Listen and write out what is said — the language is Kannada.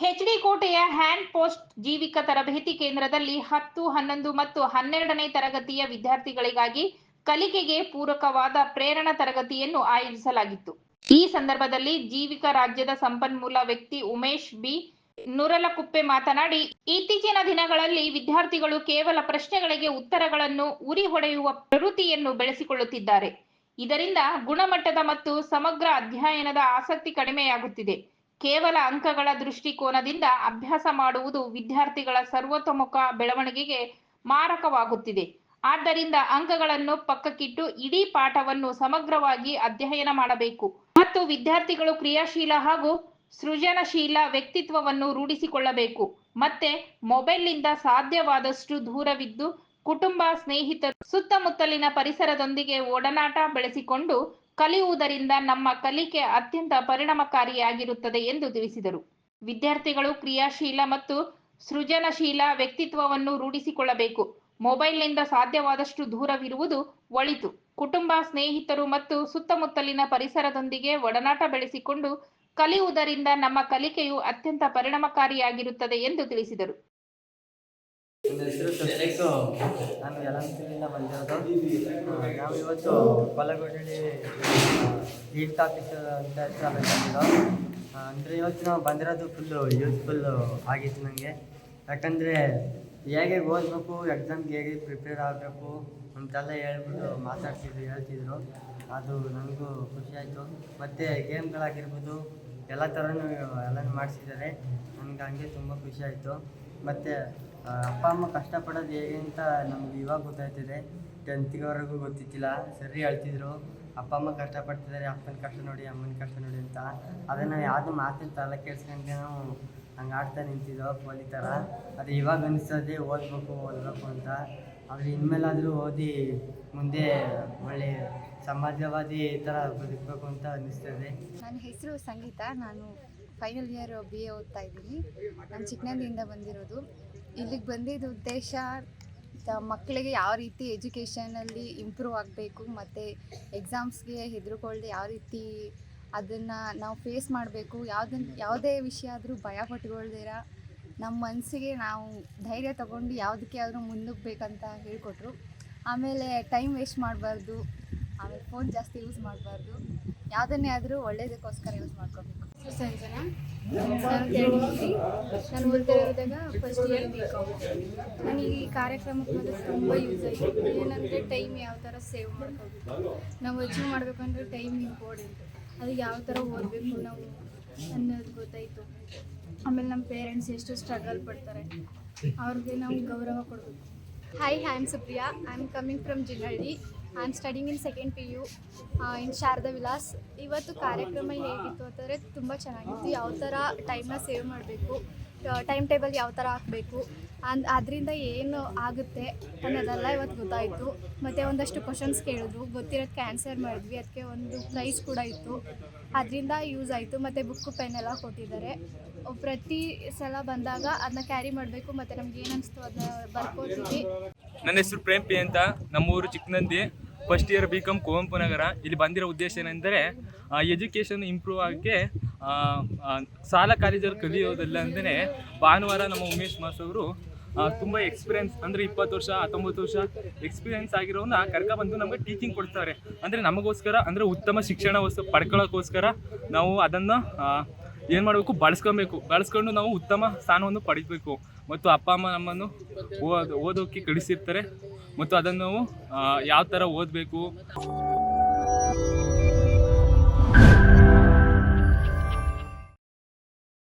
ಹೆಚ್ಡಿ ಕೋಟೆಯ ಹ್ಯಾಂಡ್ ಪೋಸ್ಟ್ ಜೀವಿಕ ತರಬೇತಿ ಕೇಂದ್ರದಲ್ಲಿ ಹತ್ತು, ಹನ್ನೊಂದು ಮತ್ತು ಹನ್ನೆರಡನೇ ತರಗತಿಯ ವಿದ್ಯಾರ್ಥಿಗಳಿಗಾಗಿ ಕಲಿಕೆಗೆ ಪೂರಕವಾದ ಪ್ರೇರಣಾ ತರಗತಿಯನ್ನು ಆಯೋಜಿಸಲಾಗಿತ್ತು. ಈ ಸಂದರ್ಭದಲ್ಲಿ ಜೀವಿಕ ರಾಜ್ಯದ ಸಂಪನ್ಮೂಲ ವ್ಯಕ್ತಿ ಉಮೇಶ್ ಬಿ. ನುರಲಕುಪ್ಪೆ ಮಾತನಾಡಿ, ಇತ್ತೀಚಿನ ದಿನಗಳಲ್ಲಿ ವಿದ್ಯಾರ್ಥಿಗಳು ಕೇವಲ ಪ್ರಶ್ನೆಗಳಿಗೆ ಉತ್ತರಗಳನ್ನು ಉರಿ ಹೊಡೆಯುವ ಪ್ರವೃತ್ತಿಯನ್ನು ಬೆಳೆಸಿಕೊಳ್ಳುತ್ತಿದ್ದಾರೆ. ಇದರಿಂದ ಗುಣಮಟ್ಟದ ಮತ್ತು ಸಮಗ್ರ ಅಧ್ಯಯನದ ಆಸಕ್ತಿ ಕಡಿಮೆಯಾಗುತ್ತಿದೆ. ಕೇವಲ ಅಂಕಗಳ ದೃಷ್ಟಿಕೋನದಿಂದ ಅಭ್ಯಾಸ ಮಾಡುವುದು ವಿದ್ಯಾರ್ಥಿಗಳ ಸರ್ವತೋಮುಖ ಬೆಳವಣಿಗೆಗೆ ಮಾರಕವಾಗುತ್ತಿದೆ. ಆದ್ದರಿಂದ ಅಂಕಗಳನ್ನು ಪಕ್ಕಕ್ಕಿಟ್ಟು ಇಡೀ ಪಾಠವನ್ನು ಸಮಗ್ರವಾಗಿ ಅಧ್ಯಯನ ಮಾಡಬೇಕು. ಮತ್ತು ವಿದ್ಯಾರ್ಥಿಗಳು ಕ್ರಿಯಾಶೀಲ ಹಾಗೂ ಸೃಜನಶೀಲ ವ್ಯಕ್ತಿತ್ವವನ್ನು ರೂಢಿಸಿಕೊಳ್ಳಬೇಕು. ಮತ್ತೆ ಮೊಬೈಲ್ನಿಂದ ಸಾಧ್ಯವಾದಷ್ಟು ದೂರವಿದ್ದು ಕುಟುಂಬ ಸ್ನೇಹಿತರು ಸುತ್ತಮುತ್ತಲಿನ ಪರಿಸರದೊಂದಿಗೆ ಒಡನಾಟ ಬೆಳೆಸಿಕೊಂಡು ಕಲಿಯುವುದರಿಂದ ನಮ್ಮ ಕಲಿಕೆ ಅತ್ಯಂತ ಪರಿಣಾಮಕಾರಿಯಾಗಿರುತ್ತದೆ ಎಂದು ತಿಳಿಸಿದರು. ವಿದ್ಯಾರ್ಥಿಗಳು ಕ್ರಿಯಾಶೀಲ ಮತ್ತು ಸೃಜನಶೀಲ ವ್ಯಕ್ತಿತ್ವವನ್ನು ರೂಢಿಸಿಕೊಳ್ಳಬೇಕು. ಮೊಬೈಲ್ನಿಂದ ಸಾಧ್ಯವಾದಷ್ಟು ದೂರವಿರುವುದು ಒಳಿತು. ಕುಟುಂಬ ಸ್ನೇಹಿತರು ಮತ್ತು ಸುತ್ತಮುತ್ತಲಿನ ಪರಿಸರದೊಂದಿಗೆ ಒಡನಾಟ ಬೆಳೆಸಿಕೊಂಡು ಕಲಿಯುವುದರಿಂದ ನಮ್ಮ ಕಲಿಕೆಯು ಅತ್ಯಂತ ಪರಿಣಾಮಕಾರಿಯಾಗಿರುತ್ತದೆ ಎಂದು ತಿಳಿಸಿದರು. ನನ್ನ ಹೆಸರು ನಾನು ಯಲಹಂಕದಿಂದ ಬಂದಿರೋದು. ನಾವು ಇವತ್ತು ಕೊಲಗೋಡಳ್ಳಿ ಹೀಟ್ ಆಫೀಸರ್ ಅಂತ ಹತ್ರ ಅಂದರೆ ಇವತ್ತು ನಾವು ಬಂದಿರೋದು ಫುಲ್ಲು ಯೂಸ್ಫುಲ್ಲು ಆಗಿತ್ತು ನನಗೆ ಯಾಕಂದರೆ ಹೇಗೆ ಓದಬೇಕು ಎಕ್ಸಾಮ್ಗೆ ಹೇಗೆ ಪ್ರಿಪೇರ್ ಆಗಬೇಕು ಅಂತೆಲ್ಲ ಹೇಳ್ಬಿಟ್ಟು ಮಾತಾಡ್ತಿದ್ರು ಹೇಳ್ತಿದ್ರು. ಅದು ನನಗೂ ಖುಷಿಯಾಯಿತು ಮತ್ತು ಗೇಮ್ಗಳಾಗಿರ್ಬೋದು ಎಲ್ಲ ಥರನೂ ಎಲ್ಲನೂ ಮಾಡಿಸಿದ್ದಾರೆ. ನನಗೆ ಹಂಗೆ ತುಂಬ ಖುಷಿಯಾಯಿತು ಆಯಿತು. ಮತ್ತು ಅಪ್ಪ ಅಮ್ಮ ಕಷ್ಟಪಡೋದು ಹೇಗೆ ಅಂತ ನಮ್ಗೆ ಇವಾಗ ಗೊತ್ತಾಯ್ತಿದೆ. ಟೆಂತ್ವರೆಗೂ ಗೊತ್ತಿದ್ದಿಲ್ಲ. ಸರಿ ಹೇಳ್ತಿದ್ರು. ಅಪ್ಪ ಅಮ್ಮ ಕಷ್ಟಪಡ್ತಿದ್ದಾರೆ, ಅಪ್ಪನ ಕಷ್ಟ ನೋಡಿ, ಅಮ್ಮನ ಕಷ್ಟ ನೋಡಿ ಅಂತ. ಅದನ್ನು ಯಾವುದು ಮಾತಿನ ತಲೆ ಕೇಳಿಸ್ಕೊಂಡೆ ನಾವು ಹಂಗೆ ಆಡ್ತಾ ನಿಂತಿದ್ದೋ ಪೋಲಿ ಥರ ಅದು ಇವಾಗ ಅನಿಸ್ತದೆ ಓದಬೇಕು ಓದಬೇಕು ಅಂತ. ಆದರೆ ಇನ್ಮೇಲಾದರೂ ಓದಿ ಮುಂದೆ ಒಳ್ಳೆ ಸಮಾಜವಾದಿ ಥರ ಬದುಕಬೇಕು ಅಂತ ಅನ್ನಿಸ್ತದೆ ನನ್ನ ಹೆಸರು ಸಂಗೀತ. ನಾನು ಫೈನಲ್ ಇಯರ್ ಬಿ ಎ ಓದ್ತಾ ಇದ್ದೀನಿ. ನಾನು ಚಿಕ್ಕನಂದಿಯಿಂದ ಬಂದಿರೋದು. ಇಲ್ಲಿಗೆ ಬಂದಿದ್ದ ಉದ್ದೇಶ ಮಕ್ಕಳಿಗೆ ಯಾವ ರೀತಿ ಎಜುಕೇಷನಲ್ಲಿ ಇಂಪ್ರೂವ್ ಆಗಬೇಕು ಮತ್ತು ಎಕ್ಸಾಮ್ಸ್ಗೆ ಹೆದರ್ಕೊಳ್ದೆ ಯಾವ ರೀತಿ ಅದನ್ನು ನಾವು ಫೇಸ್ ಮಾಡಬೇಕು ಯಾವುದನ್ನು ಯಾವುದೇ ವಿಷಯ ಆದರೂ ಭಯ ಪಟ್ಕೊಳ್ದಿರ ನಮ್ಮ ಮನಸ್ಸಿಗೆ ನಾವು ಧೈರ್ಯ ತಗೊಂಡು ಯಾವುದಕ್ಕೆ ಆದರೂ ಮುನ್ನುಗ್ಬೇಕಂತ ಹೇಳಿಕೊಟ್ರು. ಆಮೇಲೆ ಟೈಮ್ ವೇಸ್ಟ್ ಮಾಡಬಾರ್ದು, ಆಮೇಲೆ ಫೋನ್ ಜಾಸ್ತಿ ಯೂಸ್ ಮಾಡಬಾರ್ದು. ಯಾವುದನ್ನೇ ಆದರೂ ಒಳ್ಳೇದಕ್ಕೋಸ್ಕರ ಯೂಸ್ ಮಾಡ್ಕೋಬೇಕು. ಸಂಜನಾ ನಾನು ಇರೋದಾಗ ಫಸ್ಟ್ ಇಯರ್ ಬಿ ಕಾಮ್ ನನಗೆ ಈ ಕಾರ್ಯಕ್ರಮಕ್ಕೆ ಬಂದು ತುಂಬ ಯೂಸ್ ಆಯಿತು ಏನಂದರೆ ಟೈಮ್ ಯಾವ ಥರ ಸೇವ್ ಮಾಡ್ಕೋಬೇಕು. ನಾವು ಅಚೀವ್ ಮಾಡಬೇಕಂದ್ರೆ ಟೈಮ್ ಇಂಪಾರ್ಟೆಂಟ್ ಅದು ಯಾವ ಥರ ಓದಬೇಕು ನಾವು ಅನ್ನೋದು ಗೊತ್ತಾಯಿತು. ಆಮೇಲೆ ನಮ್ಮ ಪೇರೆಂಟ್ಸ್ ಎಷ್ಟು ಸ್ಟ್ರಗಲ್ ಪಡ್ತಾರೆ. ಅವ್ರಿಗೆ ನಾವು ಗೌರವ ಕೊಡಬೇಕು. Hi hi am Supriya I am coming from Jinalli I am studying in second P U in Sharada Vilas ಇವತ್ತು ಕಾರ್ಯಕ್ರಮ ಹೇಗಿತ್ತು ಅಂತಂದರೆ ತುಂಬ ಚೆನ್ನಾಗಿತ್ತು. ಯಾವ ಥರ ಟೈಮ್ನ ಸೇವ್ ಮಾಡಬೇಕು? ಟೈಮ್ ಟೇಬಲ್ ಯಾವ ಥರ ಹಾಕಬೇಕು? ಅಂದ್ ಅದರಿಂದ ಏನು ಆಗುತ್ತೆ ಅನ್ನೋದೆಲ್ಲ ಇವತ್ತು ಗೊತ್ತಾಯಿತು. ಮತ್ತು ಒಂದಷ್ಟು ಕ್ವಶನ್ಸ್ ಕೇಳಿದ್ರು ಗೊತ್ತಿರೋದಕ್ಕೆ ಆನ್ಸರ್ ಮಾಡಿದ್ವಿ. ಅದಕ್ಕೆ ಒಂದು ಪ್ರೈಸ್ ಕೂಡ ಇತ್ತು. ಅದರಿಂದ ಯೂಸ್ ಆಯಿತು. ಮತ್ತು ಬುಕ್ ಪೆನ್ ಎಲ್ಲ ಕೊಟ್ಟಿದ್ದಾರೆ. ಪ್ರತಿ ಸಲ ಬಂದಾಗ ಅದನ್ನ ಕ್ಯಾರಿ ಮಾಡಬೇಕು. ಮತ್ತು ನಮ್ಗೆ ಏನು ಅನಿಸ್ತು ಅದನ್ನ ಬರ್ಕೋತೀವಿ ನನ್ನ ಹೆಸರು ಪ್ರೇಮ್ ಪಿ ಅಂತ. ನಮ್ಮೂರು Chikkanandi. First year B com Kuvempu Nagar. ಇಲ್ಲಿ ಬಂದಿರೋ ಉದ್ದೇಶ ಏನೆಂದರೆ ಎಜುಕೇಷನ್ ಇಂಪ್ರೂವ್ ಆಗೋಕ್ಕೆ ಶಾಲಾ ಕಾಲೇಜಲ್ಲಿ ಕಲಿಯೋದಿಲ್ಲ ಅಂದರೆ ಭಾನುವಾರ ನಮ್ಮ ಉಮೇಶ್ ಮಾಸ್ ಅವರು ತುಂಬ ಎಕ್ಸ್ಪೀರಿಯನ್ಸ್ ಅಂದರೆ ಇಪ್ಪತ್ತು ವರ್ಷ, ಹತ್ತೊಂಬತ್ತು ವರ್ಷ ಎಕ್ಸ್ಪೀರಿಯನ್ಸ್ ಆಗಿರೋನ ಕರ್ಕೊಬಂದು ನಮಗೆ ಟೀಚಿಂಗ್ ಕೊಡ್ತಾರೆ. ಅಂದರೆ ನಮಗೋಸ್ಕರ, ಅಂದರೆ ಉತ್ತಮ ಶಿಕ್ಷಣ ವಸ್ತು ಪಡ್ಕೊಳ್ಳೋಕ್ಕೋಸ್ಕರ ನಾವು ಅದನ್ನು ಏನು ಮಾಡಬೇಕು, ಬಳಸ್ಕೊಬೇಕು. ಬಳಸ್ಕೊಂಡು ನಾವು ಉತ್ತಮ ಸ್ಥಾನವನ್ನು ಪಡಿಬೇಕು. ಮತ್ತು ಅಪ್ಪ, ಅಮ್ಮ ನಮ್ಮನ್ನು ಓದ್ ಓದೋಕ್ಕೆ ಕಳಿಸಿರ್ತಾರೆ. ಮತ್ತು ಅದನ್ನು ನಾವು ಯಾವ ಥರ ಓದಬೇಕು?